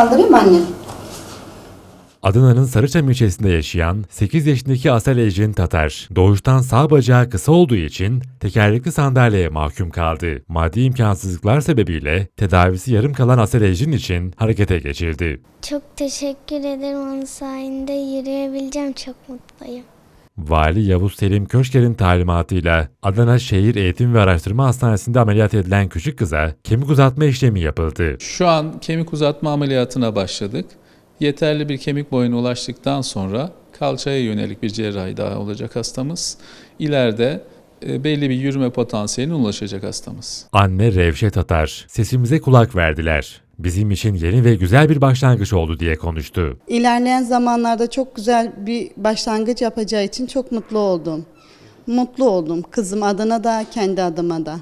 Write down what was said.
Kaldırayım mı anne? Adana'nın Sarıçam ilçesinde yaşayan 8 yaşındaki Asel Ecrin Tatar, doğuştan sağ bacağı kısa olduğu için tekerlekli sandalyeye mahkum kaldı. Maddi imkansızlıklar sebebiyle tedavisi yarım kalan Asel Ecrin için harekete geçildi. Çok teşekkür ederim. Onun sayesinde yürüyebileceğim. Çok mutluyum. Vali Yavuz Selim Köşker'in talimatıyla Adana Şehir Eğitim ve Araştırma Hastanesi'nde ameliyat edilen küçük kıza kemik uzatma işlemi yapıldı. Şu an kemik uzatma ameliyatına başladık. Yeterli bir kemik boyuna ulaştıktan sonra kalçaya yönelik bir cerrahi daha olacak hastamız. İleride e, belli bir yürüme potansiyeline ulaşacak hastamız. Anne Revşe Tatar, sesimize kulak verdiler. Bizim için yeni ve güzel bir başlangıç oldu diye konuştu. İlerleyen zamanlarda çok güzel bir başlangıç yapacağı için çok mutlu oldum. Mutlu oldum kızım adına da kendi adıma da.